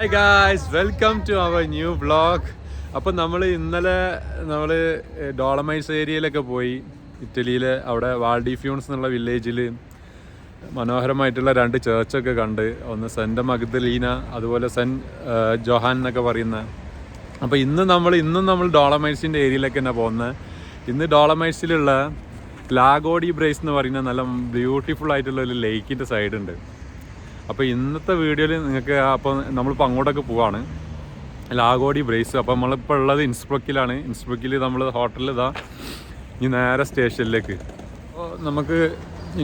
Hi guys welcome to our new blog അപ്പം നമ്മൾ ഇന്നലെ നമ്മൾ ഡോളമൈസ് ഏരിയയിലൊക്കെ പോയി. ഇറ്റലിയിൽ അവിടെ വാൾഡി ഫ്യൂൺസ് എന്നുള്ള വില്ലേജിൽ മനോഹരമായിട്ടുള്ള രണ്ട് ചേർച്ചൊക്കെ കണ്ട്. ഒന്ന് സെന്റ് മഗ്ദലീന അതുപോലെ സെന്റ് ജോഹാൻ എന്നൊക്കെ പറയുന്ന. അപ്പോൾ ഇന്ന് നമ്മൾ ഇന്നും നമ്മൾ ഡോളമൈസിന്റെ ഏരിയയിലേക്ക് തന്നെ പോകുന്നത് ഇന്ന് ഡോളമൈസിലുള്ള ലാഗോഡി ബ്രേസ് എന്ന് പറയുന്ന നല്ല ബ്യൂട്ടിഫുൾ ആയിട്ടുള്ള ഒരു ലേക്കിന്റെ സൈഡ് ഉണ്ട് അപ്പോൾ ഇന്നത്തെ വീഡിയോയിൽ നിങ്ങൾക്ക് അപ്പോൾ നമ്മളിപ്പോൾ അങ്ങോട്ടൊക്കെ പോവാണ്. Lago di Braies. അപ്പോൾ നമ്മളിപ്പോൾ ഉള്ളത് ഇൻസ്ബ്രക്കിലാണ് ഇൻസ്ബ്രക്കിൽ നമ്മൾ ഹോട്ടലിൽ ഇതാ. ഇനി നേരെ സ്റ്റേഷനിലേക്ക്. അപ്പോൾ നമുക്ക്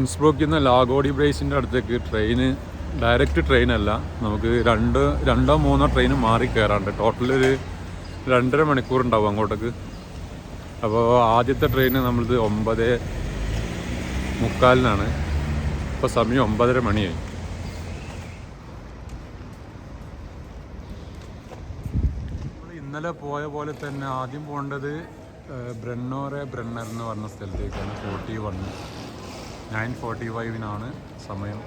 ഇൻസ്ബ്രോക്കിൽ നിന്ന് ലാഗോഡി ബ്രേസിന്റെ അടുത്തേക്ക് ട്രെയിന് ഡയറക്റ്റ് ട്രെയിനല്ല നമുക്ക് രണ്ട് രണ്ടോ മൂന്നോ ട്രെയിൻ മാറി കയറാണ്ട് ടോട്ടൽ ഒരു രണ്ടര മണിക്കൂർ ഉണ്ടാവും അങ്ങോട്ടേക്ക്. അപ്പോൾ ആദ്യത്തെ ട്രെയിൻ നമ്മളത് ഒമ്പത് മുക്കാലിനാണ്. ഇപ്പോൾ സമയം ഒമ്പതര മണിയായി നമ്മൾ ഇന്നലെ പോയ പോലെ തന്നെ ആദ്യം പോകേണ്ടത് ബ്രണ്ണോറെ ബ്രണ്ണർ എന്ന് പറഞ്ഞ സ്ഥലത്തേക്കാണ്. Forty one. നയൻ ഫോർട്ടി ഫൈവിനാണ് സമയം.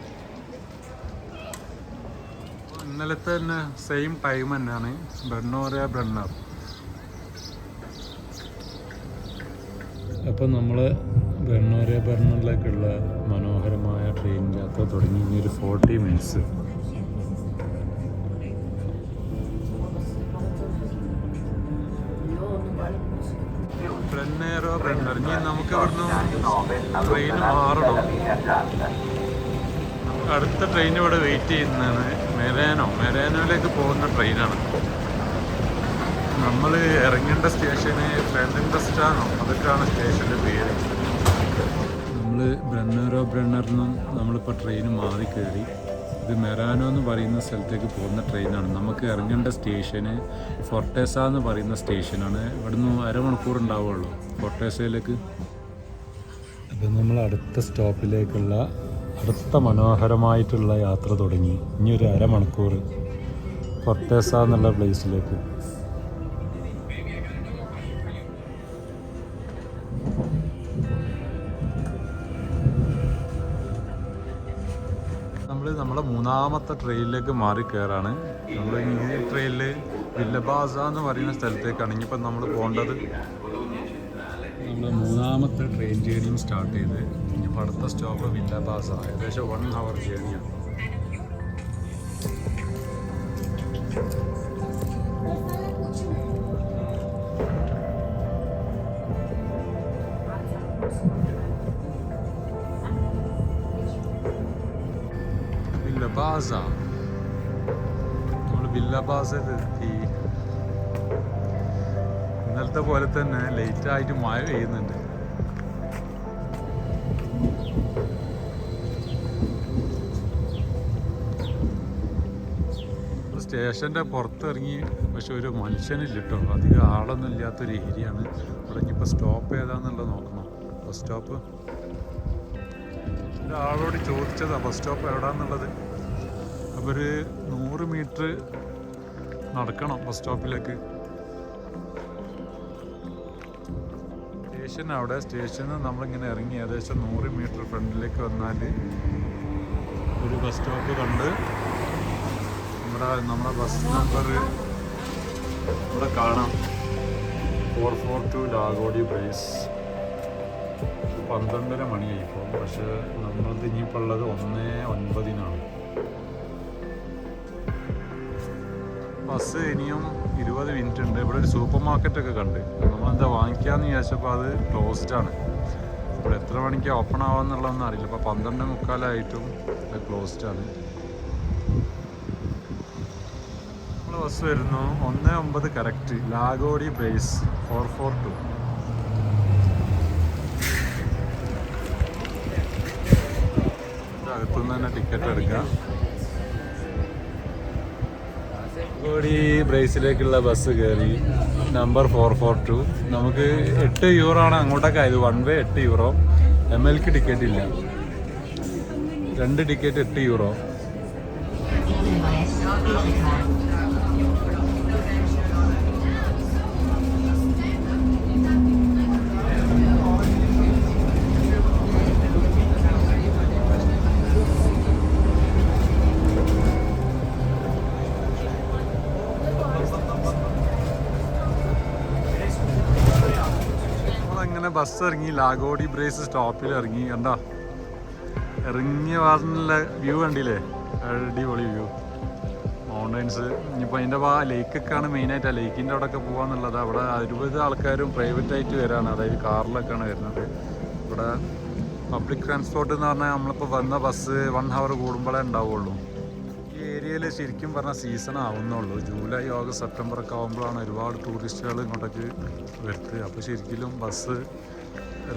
ഇന്നലത്തെ തന്നെ സെയിം ടൈം തന്നെയാണ്. ബ്രണ്ണോറെ ബ്രണ്ണർ അപ്പം നമ്മൾ ബ്രണ്ണോറെ ബ്രണ്ണറിലേക്കുള്ള മനോഹരമായ ട്രെയിൻ യാത്ര തുടങ്ങി. ഇനി ഒരു ഫോർട്ടി മിനിറ്റ്സ് അവിടുന്ന് ട്രെയിൻ മാറണം? അടുത്ത ട്രെയിൻ ഇവിടെ വെയിറ്റ് ചെയ്യുന്നതാണ്. മെരാനോ. മെരാനോയിലേക്ക് പോകുന്ന ട്രെയിനാണ് നമ്മൾ ഇറങ്ങേണ്ട സ്റ്റേഷന് ഫെൻഡൻഡസ്റ്റാണോ അതൊക്കെയാണ് സ്റ്റേഷന്റെ പേര്. നമ്മൾ ബ്രണ്ണറോ ബ്രണ്ണറിനും നമ്മളിപ്പോൾ ട്രെയിൻ മാറി കയറി ഇത് മെറാനോ എന്ന് പറയുന്ന സ്ഥലത്തേക്ക് പോകുന്ന ട്രെയിനാണ് നമുക്ക് ഇറങ്ങേണ്ട സ്റ്റേഷന് ഫോർട്ടേസ എന്ന് പറയുന്ന സ്റ്റേഷനാണ് ഇവിടുന്ന് അരമണിക്കൂർ ഉണ്ടാവുള്ളൂ. ഫോർട്ടേസയിലേക്ക് അപ്പം നമ്മൾ അടുത്ത സ്റ്റോപ്പിലേക്കുള്ള അടുത്ത മനോഹരമായിട്ടുള്ള യാത്ര തുടങ്ങി. ഇനി ഒരു അരമണിക്കൂർ കൊർത്തേസ എന്നുള്ള പ്ലേസിലേക്ക്. നമ്മൾ നമ്മുടെ മൂന്നാമത്തെ ട്രെയിനിലേക്ക് മാറി കയറാണ് നമ്മൾ ഈ ട്രെയിനിൽ വില്ലബാസ എന്ന് പറയുന്ന സ്ഥലത്തേക്കാണ്. ഇനിയിപ്പം നമ്മൾ പോകേണ്ടത് നമ്മുടെ മൂന്നാമത്തെ ട്രെയിൻ ജേണിയും സ്റ്റാർട്ട് ചെയ്ത് ഇപ്പോൾ അടുത്ത സ്റ്റോപ്പ് വില്ലബാസ ഏകദേശം വൺ ഹവർ ജേണിയാണ് വില്ലബാസ നമ്മൾ വില്ലബാസയിൽ എത്തി. ഇന്നലത്തെ പോലെ തന്നെ ലേറ്റ് ആയിട്ട് മഴ പെയ്യുന്നുണ്ട്. സ്റ്റേഷന്റെ പുറത്തിറങ്ങി പക്ഷെ ഒരു മനുഷ്യനില്ല കേട്ടോ. അധികം ആളൊന്നും ഇല്ലാത്തൊരു ഏരിയ ആണ്. ഇവിടെ ഇനിയിപ്പോൾ സ്റ്റോപ്പ് ഏതാന്നുള്ളത് നോക്കണം. ബസ് സ്റ്റോപ്പ് ഒരാളോട് ചോദിച്ചതാ ബസ് സ്റ്റോപ്പ് എവിടാന്നുള്ളത്? അപ്പോൾ ഒരു നൂറ് മീറ്റർ നടക്കണം ബസ് സ്റ്റോപ്പിലേക്ക് സ്റ്റേഷൻ അവിടെ. സ്റ്റേഷനിൽ നിന്ന് നമ്മളിങ്ങനെ ഇറങ്ങി ഏകദേശം നൂറ് മീറ്റർ ഫ്രണ്ടിലേക്ക് വന്നാൽ ഒരു ബസ് സ്റ്റോപ്പ് കണ്ട് നമ്മുടെ നമ്മുടെ ബസ് നമ്പർ ഇവിടെ കാണാം. Four four two Lago di Braies പന്ത്രണ്ടര മണിയായി ഇപ്പോൾ പക്ഷേ നമ്മളത് ഇനിയിപ്പോൾ ഉള്ളത് ഒന്ന് ഒൻപതിനാണ്. ബസ് ഇനിയും ഇരുപത് മിനിറ്റ് ഉണ്ട് ഇവിടെ ഒരു സൂപ്പർ മാർക്കറ്റ് ഒക്കെ കണ്ട്. നമ്മളെന്താ വാങ്ങിക്കാന്ന് വിചാരിച്ചപ്പോൾ അത് ക്ലോസ്ഡ് ആണ്. ഇവിടെ എത്ര മണിക്ക് ഓപ്പൺ ആവാന്നുള്ളതൊന്നും അറിയില്ല. ഇപ്പോൾ പന്ത്രണ്ട് മുക്കാലായിട്ടും അത് ക്ലോസ്ഡ് ആണ്. നമ്മൾ ബസ് വരുന്നു. ഒന്ന് ഒമ്പത് correct Lago di Braies four four two അകത്തുനിന്ന് തന്നെ ടിക്കറ്റ് എടുക്കാം. കോടി ബ്രേസിലേക്കുള്ള ബസ് കയറി നമ്പർ ഫോർ ഫോർ ടു നമുക്ക് എട്ട് യൂറോ ആണ് അങ്ങോട്ടൊക്കെ ആയത്. വൺ വേ എട്ട് യൂറോ എം എൽക്ക് ടിക്കറ്റ് ഇല്ല. രണ്ട് ടിക്കറ്റ് എട്ട് യൂറോ അങ്ങനെ ബസ് ഇറങ്ങി ലാഗോഡി ബ്രേസ് സ്റ്റോപ്പിൽ ഇറങ്ങി. കണ്ടോ? ഇറങ്ങിയ വാറിനുള്ള വ്യൂ കണ്ടില്ലേ? അടിപൊളി വ്യൂ മൗണ്ടൻസ് ഇനിയിപ്പോൾ അതിന്റെ ആ ലേക്കൊക്കെയാണ് മെയിനായിട്ട് ആ ലേക്കിന്റെ അവിടെയൊക്കെ പോകാന്നുള്ളത് അവിടെ അറുപത് ആൾക്കാരും പ്രൈവറ്റ് ആയിട്ട് വരാണ്. അതായത് കാറിലൊക്കെയാണ് വരുന്നത്. ഇവിടെ പബ്ലിക് ട്രാൻസ്പോർട്ട് എന്ന് പറഞ്ഞാൽ നമ്മളിപ്പോൾ വന്ന ബസ് വൺ ഹവർ കൂടുമ്പോഴേ ഉണ്ടാവുള്ളൂ. ഈ ഏരിയയിൽ ശരിക്കും പറഞ്ഞാൽ സീസൺ ആവുന്നുള്ളൂ. ജൂലൈ ഓഗസ്റ്റ് സെപ്റ്റംബർ ഒക്കെ ആകുമ്പോഴാണ് ഒരുപാട് ടൂറിസ്റ്റുകൾ ഇങ്ങോട്ടേക്ക് വരുത്തുക അപ്പോൾ ശരിക്കും ബസ്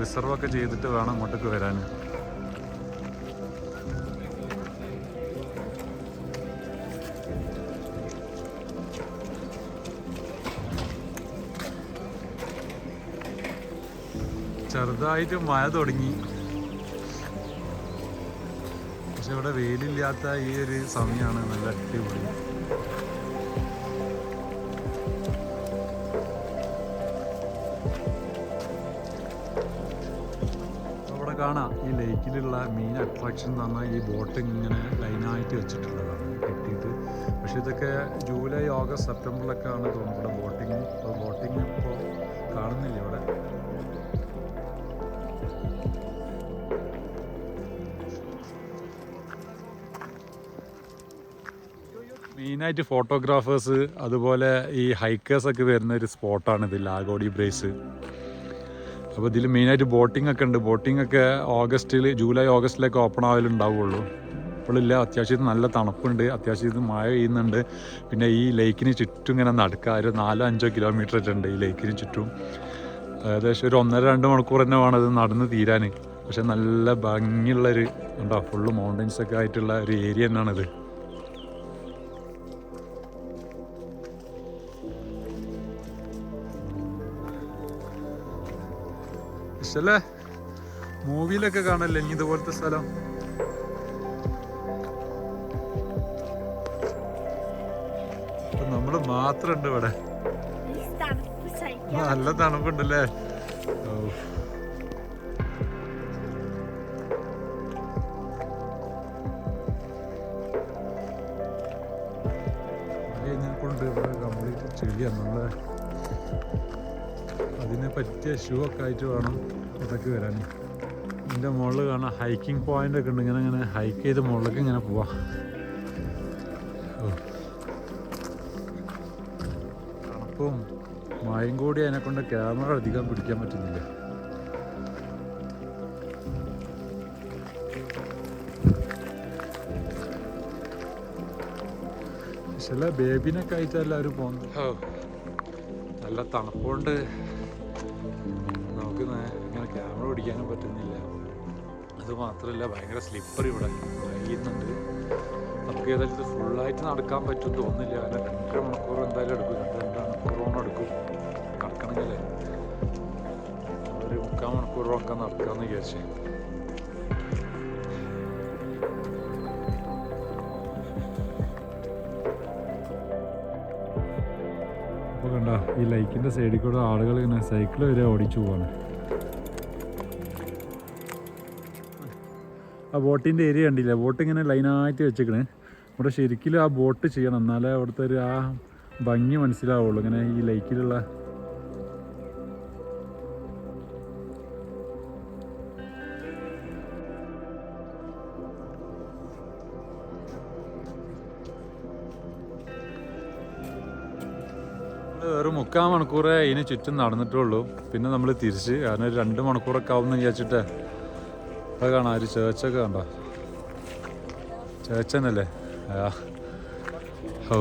റിസർവ് ഒക്കെ ചെയ്തിട്ട് വേണം ഇങ്ങോട്ടേക്ക് വരാൻ ചെറുതായിട്ട് മഴ തുടങ്ങി. പക്ഷെ ഇവിടെ വെയിലില്ലാത്ത ഈ ഒരു സമയമാണ് നല്ല അടിപൊളി. അവിടെ കാണാം ഈ ലേക്കിലുള്ള മെയിൻ അട്രാക്ഷൻ എന്ന് പറഞ്ഞാൽ ഈ ബോട്ടിങ് ഇങ്ങനെ ലൈനായിട്ട് വെച്ചിട്ടുള്ളതാണ് കെട്ടിയിട്ട്. പക്ഷെ ഇതൊക്കെ ജൂലൈ ഓഗസ്റ്റ് സെപ്റ്റംബറിലൊക്കെ ആണ് തോന്നുന്നത് ബോട്ടിങ് ബോട്ടിങ് ഇപ്പോൾ കാണുന്നില്ല ഇവിടെ. മെയിനായിട്ട് ഫോട്ടോഗ്രാഫേഴ്സ് അതുപോലെ ഈ ഹൈക്കേഴ്സ് ഒക്കെ വരുന്ന ഒരു സ്പോട്ടാണ് ഇത് ലാഗോഡി ബ്രേസ്. അപ്പോൾ ഇതിൽ മെയിനായിട്ട് ബോട്ടിംഗ് ഒക്കെ ഉണ്ട്. ബോട്ടിംഗ് ഒക്കെ ഓഗസ്റ്റിൽ ജൂലൈ ഓഗസ്റ്റിലൊക്കെ ഓപ്പൺ ആവലുണ്ടാവുള്ളൂ. ഇപ്പോഴില്ല അത്യാവശ്യം നല്ല തണുപ്പുണ്ട്. അത്യാവശ്യം മഴ പെയ്യുന്നുണ്ട്. പിന്നെ ഈ ലേക്കിന് ചുറ്റും ഇങ്ങനെ നടക്കുക ഒരു നാലോ അഞ്ചോ കിലോമീറ്റർ ഉണ്ട് ഈ ലേക്കിന് ചുറ്റും. ഏകദേശം ഒരു ഒന്നര രണ്ട് മണിക്കൂർ തന്നെ വേണം ഇത് നടന്ന് തീരാൻ പക്ഷെ നല്ല ഭംഗിയുള്ളൊരു ഉണ്ടോ ഫുള്ള് മൗണ്ടൻസ് ഒക്കെ ആയിട്ടുള്ള ഒരു ഏരിയ തന്നെയാണിത്. ഇഷ്ടല്ലേ മൂവിയിലൊക്കെ കാണല്ലേ ഇനി ഇതുപോലത്തെ സ്ഥലം? നമ്മൾ മാത്രം ഉണ്ട് ഇവിടെ നല്ല തണുപ്പുണ്ടല്ലേ? ഓ. ഇവിടെ കംപ്ലീറ്റ് ചെളിയാണ് നമ്മളെ. അതിനെ പറ്റിയ ഷൂ ഒക്കെ ആയിട്ട് വേണം. ഇതൊക്കെ വരാൻ. ഇതിന്റെ മുകളിൽ കാണാം ഹൈക്കിംഗ് പോയിന്റ് ഒക്കെ ഉണ്ട്. ഇങ്ങനെ ഇങ്ങനെ ഹൈക്ക് ചെയ്ത് മുകളിലേക്ക് ഇങ്ങനെ പോവാം. തണുപ്പും മഴയും കൂടി അതിനെ കൊണ്ട് ക്യാമറ അധികം പിടിക്കാൻ പറ്റുന്നില്ല. ചില ബേബിനൊക്കെ ആയിട്ട് എല്ലാവരും പോകുന്നത്? നല്ല തണുപ്പുകൊണ്ട് പിടിക്കാനും പറ്റുന്നില്ല. അതുമാത്രമല്ല ഭയങ്കര സ്ലിപ്പർ ഇവിടെ. കഴിയുന്നുണ്ട്. നമുക്ക് ഏതായാലും ഫുള്ളായിട്ട് നടക്കാൻ പറ്റും തോന്നുന്നില്ല. കാരണം രണ്ടര മണിക്കൂർ എന്തായാലും എടുക്കും. രണ്ട് രണ്ട് മണിക്കൂറോളം എടുക്കും. നടക്കണമെങ്കിൽ ഒരു മുക്കാൽ മണിക്കൂറൊക്കെ നടക്കാമെന്ന് വിചാരിച്ചു. ഈ ലൈക്കിന്റെ സൈഡിൽ കൂടെ ആളുകൾ ഇങ്ങനെ സൈക്കിൾ വരെ ഓടിച്ചു പോവാണ്. ആ ബോട്ടിന്റെ ഏരിയ കണ്ടില്ല? ബോട്ട് ഇങ്ങനെ ലൈനായിട്ട് വെച്ചേക്കണ്. ഇവിടെ ശരിക്കും ആ ബോട്ട് ചെയ്യണം. എന്നാലേ അവിടുത്തെ ഒരു ആ ഭംഗി മനസ്സിലാവുള്ളൂ. ഇങ്ങനെ ഈ ലൈക്കിലുള്ള ഒരു മുക്കാൽ മണിക്കൂറേ ഇതിന് ചുറ്റും നടന്നിട്ടുള്ളൂ. പിന്നെ നമ്മൾ തിരിച്ച് കാരണം ഒരു രണ്ട് മണിക്കൂറൊക്കെ ആവുമെന്ന് വിചാരിച്ചിട്ട് അത് കാണാം ഒരു ചേർച്ചൊക്കെ കണ്ടോ? ചേച്ചനല്ലേ? ഓ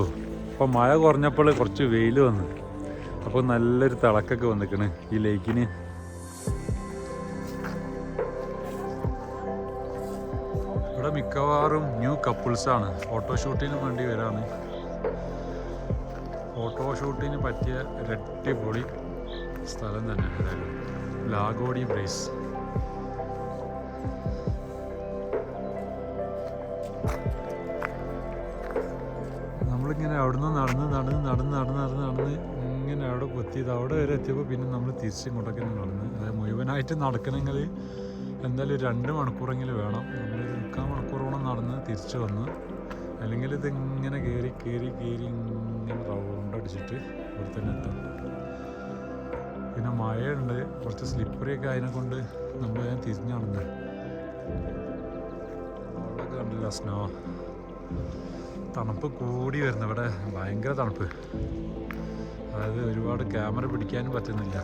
അപ്പോൾ മഴ കുറഞ്ഞപ്പോൾ കുറച്ച് വെയിൽ വന്നു. അപ്പോൾ നല്ലൊരു തിളക്കൊക്കെ വന്നിക്കണ് ഈ ലേക്കിന്. ഇവിടെ മിക്കവാറും ന്യൂ കപ്പിൾസാണ് ഫോട്ടോഷൂട്ടിന് വേണ്ടി വരാണ്. ഫോട്ടോഷൂട്ടിന് പറ്റിയ രട്ടിപൊളി സ്ഥലം തന്നെ ലാഗോഡി ബ്രേസ്. നമ്മളിങ്ങനെ അവിടുന്ന് നടന്ന് നടന്ന് നടന്ന് നടന്ന് നടന്ന് നടന്ന് ഇങ്ങനെ അവിടെ എത്തിയത് അവിടെ വരെ എത്തിയപ്പോൾ പിന്നെ നമ്മൾ തിരിച്ച് ഇങ്ങോട്ടൊക്കെ നടന്ന്. അതായത് മുഴുവനായിട്ട് നടക്കണമെങ്കിൽ എന്തായാലും രണ്ട് മണിക്കൂറെങ്കിലും വേണം. നമ്മൾ മുക്കാൽ മണിക്കൂറോളം നടന്ന് തിരിച്ചു വന്ന് അല്ലെങ്കിൽ ഇത് ഇങ്ങനെ കയറി കയറി കയറി ഇങ്ങനെ റൗണ്ട് അടിച്ചിട്ട് ഇവിടെ തന്നെ എത്തും. പിന്നെ മഴയുണ്ട്. കുറച്ച് സ്ലിപ്പറി ഒക്കെ അതിനെ കൊണ്ട് നമ്മൾ ഞാൻ തിരിഞ്ഞാണെന്ന് സ്നോ തണുപ്പ് കൂടി വരുന്നു. ഇവിടെ ഭയങ്കര തണുപ്പ്. അതായത് ഒരുപാട് ക്യാമറ പിടിക്കാനും പറ്റുന്നില്ല.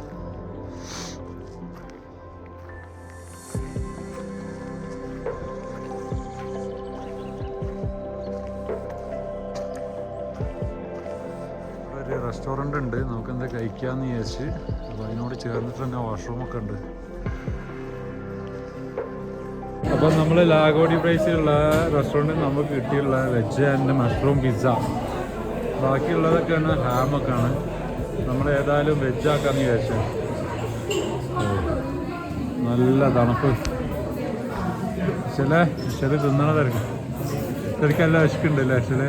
ഒരു റെസ്റ്റോറന്റ് ഉണ്ട്. നമുക്ക് എന്താ കഴിക്കാമെന്ന് വിചാരിച്ച്. അപ്പോൾ അതിനോട് ചേർന്നിട്ട് തന്നെ വാഷ്റൂമൊക്കെ ഉണ്ട്. നമ്മൾ ലാഗോഡി പ്രൈസിലുള്ള റെസ്റ്റോറന്റിൽ നമുക്ക് കിട്ടിയുള്ള വെജ് ആൻഡ് മഷ്റൂം പിസ്സ ബാക്കിയുള്ളതൊക്കെയാണ് ഹാമൊക്കെയാണ് നമ്മൾ ഏതായാലും വെജ് ആക്കാന്ന് വിചാരിച്ചു. നല്ല തണുപ്പ്. ചില ചില തിന്നണ തിരക്ക്. തിരക്കല്ല വിശക്കുണ്ടല്ലേ ചില?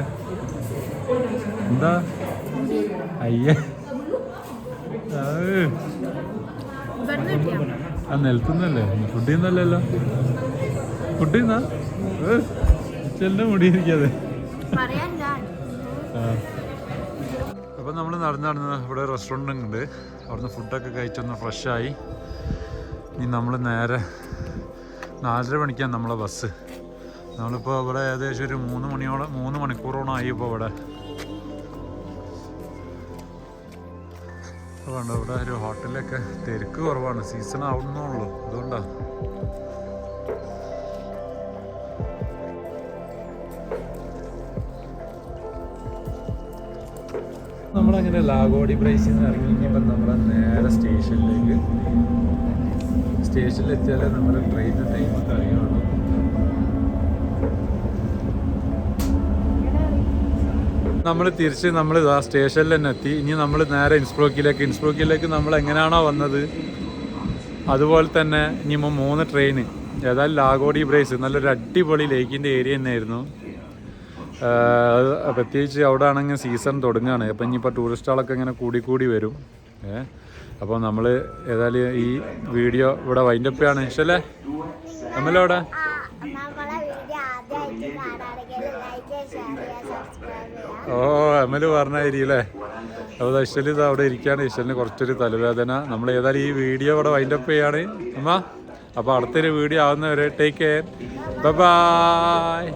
എന്താ? അയ്യേ. ആ നിലത്തുന്നല്ലേ ഫുഡിന്നല്ലല്ലോ ഫുഡ് മുടിയിരിക്കാതെ. അപ്പം നമ്മൾ നടന്ന് നടന്ന് ഇവിടെ റെസ്റ്റോറന്റ് ഉണ്ട് അവിടുന്ന് ഫുഡൊക്കെ കഴിച്ചൊന്ന് ഫ്രഷായി. ഇനി നമ്മൾ നേരെ നാലര മണിക്കാണ് നമ്മളെ ബസ്. നമ്മളിപ്പോൾ ഇവിടെ ഏകദേശം ഒരു മൂന്ന് മണിയോളം മൂന്ന് മണിക്കൂറോളം ആയി ഇപ്പോൾ ഇവിടെ. അതുകൊണ്ട് ഇവിടെ ഒരു ഹോട്ടലിലൊക്കെ തിരക്ക് കുറവാണ്. സീസൺ ആവുന്നുള്ളൂ അതുകൊണ്ടാണ് നമ്മളങ്ങനെ ലാഗോടി പ്രൈസിൽ നിന്ന് ഇറങ്ങി കഴിഞ്ഞപ്പോൾ നമ്മൾ നേരെ സ്റ്റേഷനിലേക്ക് സ്റ്റേഷനിൽ എത്തിയാലേ നമ്മുടെ ട്രെയിനിന്റെ ടൈമൊക്കെ അറിയുള്ളൂ. നമ്മൾ തിരിച്ച് നമ്മൾ ആ സ്റ്റേഷനിൽ തന്നെ എത്തി. ഇനി നമ്മൾ നേരെ ഇൻസ്ബ്രോക്കിലേക്ക് ഇൻസ്ബ്രോക്കിലേക്ക് നമ്മൾ എങ്ങനെയാണോ വന്നത്? അതുപോലെ തന്നെ ഇനി മൂന്ന് ട്രെയിൻ ഏതായാലും ലാഗോഡി ബ്രേസ്. നല്ലൊരു അടിപൊളി ലേക്കിന്റെ ഏരിയ തന്നെയായിരുന്നു. പ്രത്യേകിച്ച് അവിടെ ആണെങ്കിൽ സീസൺ തുടങ്ങുകയാണ്. അപ്പം ഇനിയിപ്പോൾ ടൂറിസ്റ്റുകളൊക്കെ ഇങ്ങനെ കൂടി കൂടി വരും. ഏ അപ്പോൾ നമ്മൾ ഏതായാലും ഈ വീഡിയോ ഇവിടെ വൈൻഡപ്പാണ് ഇഷ്ടല്ലേ നമ്മളെ ചെയ്യുക ഓ അമൽ പറഞ്ഞായിരിക്കല്ലേ അപ്പോൾ ഇഷ്ടൽ ഇത് അവിടെ ഇരിക്കുകയാണ്. ഇഷ്ടലിന് കുറച്ചൊരു തലവേദന. നമ്മൾ ഏതായാലും ഈ വീഡിയോ ഇവിടെ വൈൻഡപ്പ് ചെയ്യാണ്. അമ്മ അപ്പോൾ അടുത്തൊരു വീഡിയോ ആവുന്നവരെ ടേക്ക് കെയർ ബൈ